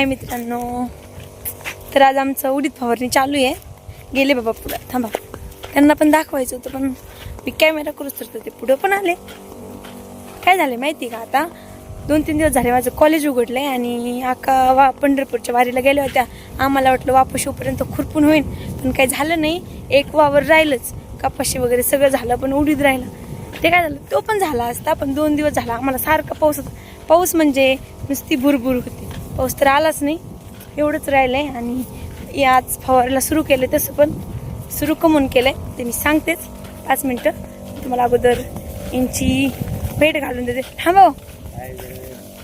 हाय मित्रांनो. तर आज आमचं उडीत फवारणी चालू आहे. गेले बाबा पुढं. थांबा. त्यांना पण दाखवायचं होतं पण मी कॅमेरा करूच तर ते पुढं पण आले. काय झाले माहिती का आता? दोन तीन दिवस झाले माझं कॉलेज उघडलंय आणि आका वा पंढरपूरच्या वारीला गेल्या होत्या. आम्हाला वाटलं वापस येऊपर्यंत खुरपून होईल पण काही झालं नाही. एक वावर राहिलंच. कपाशी वगैरे सगळं झालं पण उडीद राहिलं. ते काय झालं? तो पण झाला असता पण दोन दिवस झाला. आम्हाला सारखा पाऊस होता. पाऊस म्हणजे नुसती भुरभुर होती. पाऊस तर आलाच नाही. एवढंच राहिलंय आणि आज फवारायला सुरू केलं तसं पण सुरू कमून केलंय. ते मी सांगतेच. पाच मिनटं. तुम्हाला अगोदर यांची भेट घालून देते. थांबव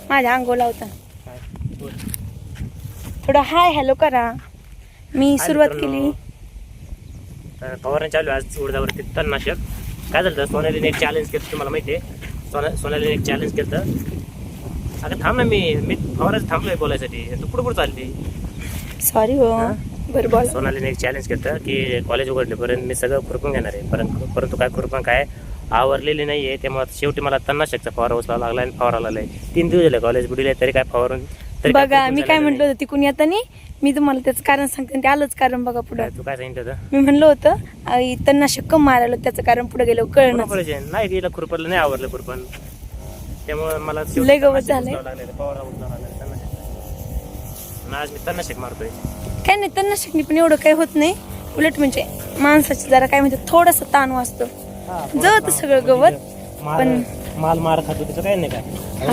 माझ्या अंगोला होता. थोडं हाय हॅलो करा. मी सुरुवात. केली. तर फवारणी चालू आहे. आज उडदावरती तणनाशक. काय झालं? सोनालीने एक चॅलेंज केलं तुम्हाला माहिती आहे सोना सोनालीने एक चॅलेंज केलं अगं थांब ना मी मी फवाराच थांबलोय बोलायसाठी. तू पुढे पुढे चालली? सॉरी हो? बरं बोल. सोनालीने एक चॅलेंज केलं की कॉलेज उघडलेपर्यंत मी सगळं खुरपून घेणार आहे. परंतु परंतु काय खुरपून काय आवरलेली नाही आहे त्यामुळे शेवटी मला तणनाशकचा फवारा उचलावा लागला आणि फवारा लागलाय. तीन दिवस झाले कॉलेज बुडीला तरी काय फवारून तरी काय बघा खुरपून मी काय झालेलं म्हटलं नाही. होतं तिकून येताना मी तुम्हाला त्याचं कारण सांगते आणि ते आलंच कारण बघा पुढं. काय, तू काय सांगितलं होतं? मी म्हणलं होतं आई, त्यांना शक्कम मारायला त्याचं कारण पुढे गेलो कळणं खुरपायचे. नाही गेलं खुरपलं नाही आवडलं खुरपण. त्यामुळे मला लय गवत झालंय. उचलावा लागलेला. आणि आज मी तणनाशक मारतोय. काय नाही त्यांना शिकणी पण एवढं काही होत नाही. उलट म्हणजे माणसाची जरा काय म्हणजे थोडासा ताण वाचतो. जळतं सगळं गवत माल पण- माल मार खातो त्याचं काही नाही काय?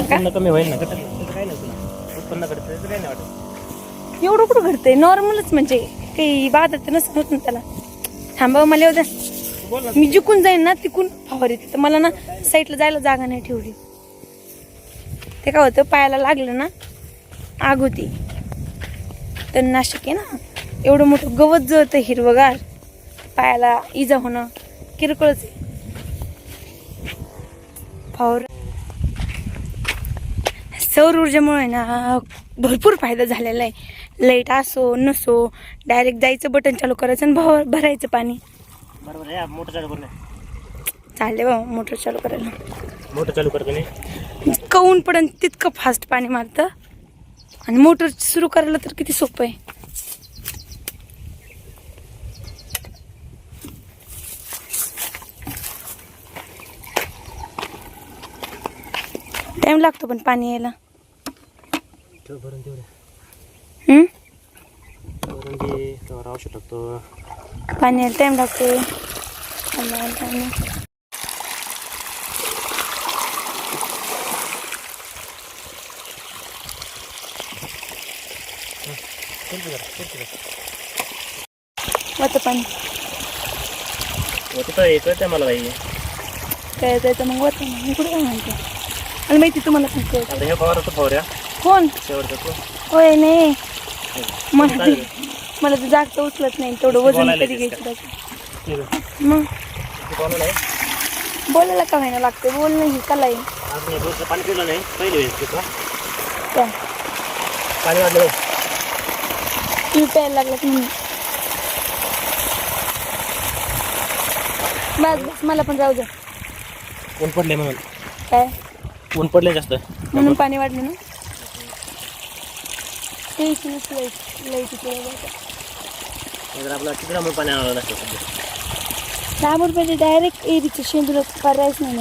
उत्पन्न कमी होईल ना त्याचं त्याचं काही नाही तुला. उत्पन्न करत त्याचं काही नाही वाटत. एवढं कुठं घडतंय? नॉर्मलच म्हणजे काही बाधा तर नसत होत ना त्याला. थांबा मला तू बोल ना. मी जिकून जाईन ना तिकून. फवारी तर मला ना साईडला जायला जागा नाही ठेवली. ते काय होतं पायाला लागलं ना आग होती. तर नाशिक आहे ना एवढं मोठं गवत जळतं हिरवगार. पायाला इजा होणं किरकोळच आहे. फवार सौर ऊर्जेमुळे ना भरपूर फायदा झालेला आहे. लाइट असो नसो डायरेक्ट जायचं बटन चालू करायचं आणि भर भरायचं पाणी. बरोबर आहे मोठं चालू चालले बा मोटर चालू करायला. मोठं चालू करतो नाही जितकं ऊन पडन तितकं फास्ट पाणी मारतं. आणि मोटर सुरू करायला तर किती सोपं आहे. टाइम लागतो पण पाणी यायला. पाणी यायला टाइम लागतो आलं, आलं, आलं. चल जरा, चल जरा. होतं पाणी. होतं तर येतं ते मला बाई. काय जायचं मग होतं ना. मी कुठं काय म्हणते मला माहिती तुम्हाला पण कळत. आता हे फवारा तू फवाऱ्या कोण? शेवटचं तू. होय नाही. मला ते- मला तर जागता उचलत नाही. तेवढं वजन बोलायला कधी येतेस घ्यायचं त्याचं. ठीक आहे. मग? तू कोणाला आहे? बोलायला का व्हायला लागते बोलणं ही कला आज मी रोजचं पाणी पिलं नाही. पहिली वेळेस पितो. काय? पाणी वाढलं तुम्ही प्यायला लागलं. की म्हणून बस बस मला पण राहू द्या ऊन पडले म्हणून. काय? ऊन पडले जास्त. म्हणून पाणी वाढलं ना. ते इथे नाहीतर आपला तिकडे पाणी आणावं लागतं सध्या. दहा रुपयाचे डायरेक्ट एरीचं शेंदूर पर्यायच नाही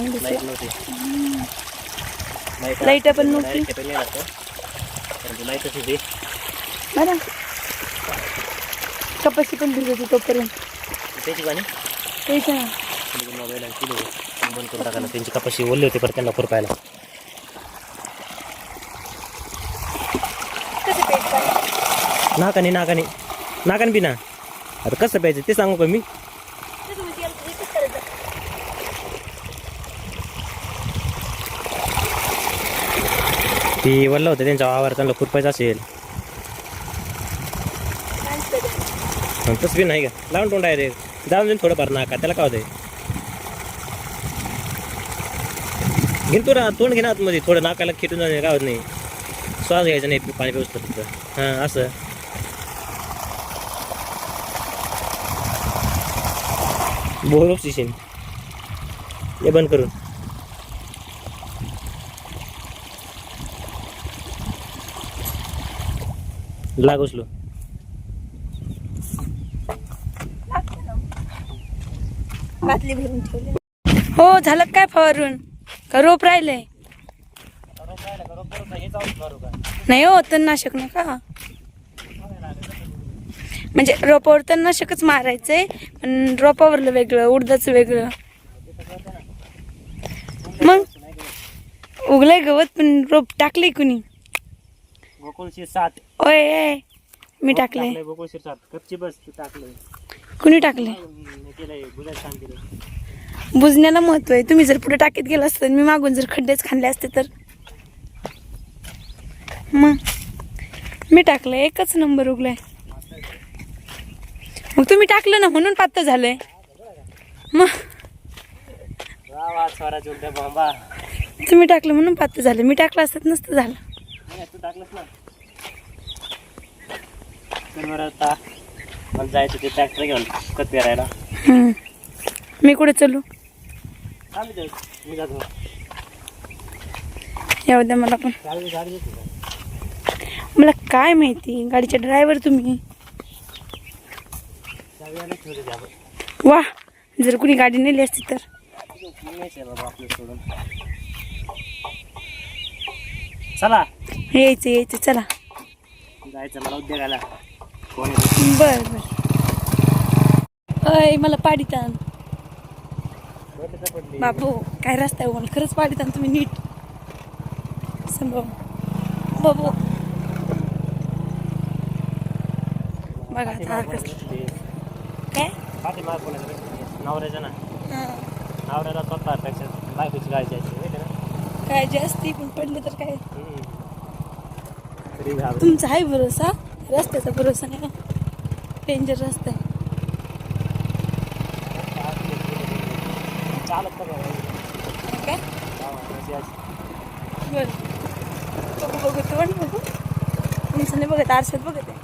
लाइट पण नव्हती. बरं. कपाशी पण भिजत होती तोपर्यंत त्याची पाणी तेच ना मोबाईल आणि किलो बंद करून टाकायला त्यांची कपाशी ओरली होती परत त्यांना खुरपायला कसं प्यायचं नाकाने नाकाने नाकाने बी ना आता कसं प्यायचं ते सांगू का मी कसं म्हणजे याला एकच करायचं ती वल्ला होतं त्यांच्या आवार त्यांना खुरपायचं असेल द्या. तसं बी नाही का. लावून तोंड डायरेक्ट जाऊन देऊन थोडंफार नाका. त्याला काय होतंय? घेऊन तो तोंड घेणार आतमध्ये. थोडं नाकाला खेटून जाणे काय होत नाही. श्वास घ्यायचा नाही पाणी पिऊस फक्त. हां असं. बोर ऑक्सिजन हे बंद करून. लाग बाटली भरून ठेवली. हो झालं काय फवारून? का रोप राहिलंय? नाही हो तणनाशक नका. म्हणजे रोपावर तणनाशकच मारायचंय पण रोपावरलं वेगळं उडदाचं वेगळं. मग? उगलंय गवत पण रोप टाकले कुणी? गोकुळशी सात. ओय ए, मी टाकले गोकुळशी सात. कच्ची बस तू टाकले कुणी टाकले बुजण्याला महत्त्व आहे. तुम्ही जर पुढे टाकीत गेला असतं मी मागून जर खड्डेच खाल्ले असते तर? मग? मी टाकलं एकच नंबर उगलाय. मग तुम्ही टाकलं ना म्हणून पात्र झालंय. मग? तुम्ही टाकलं म्हणून पात्र झालं. मी टाकलं असत नसतं झालं. मला जायचं ते ट्रॅक्टर घेऊन खत पेरायला? हम्म. मी कुठे चलू? आम्ही जाऊ मी जातो. येऊ द्या मला पण. गाडी गाडी येते का? मला काय माहिती? गाडीचे ड्रायव्हर तुम्ही. चावी. वा जर कुणी गाडी नेली असती तर. बाबा आपलं सोडून. चला. यायचं यायचं चला. जायचं मला उद्योगाला? बर बर अय मला पाडीत आण. बाबू काय रस्ता आहे मला खरंच पाडीत आण तुम्ही नीट संभव बाबू बघा आता हा. काय? नवऱ्याच्या ना हा. नवऱ्याला स्वतःपेक्षा बायकोची गायची असते माहिती आहे ना काय जे असते पण पडलं तर काय तुमचा आहे भरोसा रस्त्याचा भरोसा नाही डेंजर रस्ता आहे. चालत काय? बरं. बघू बघू तोंड बघू. तुमचं नाही बघत आरशात बघत आहे.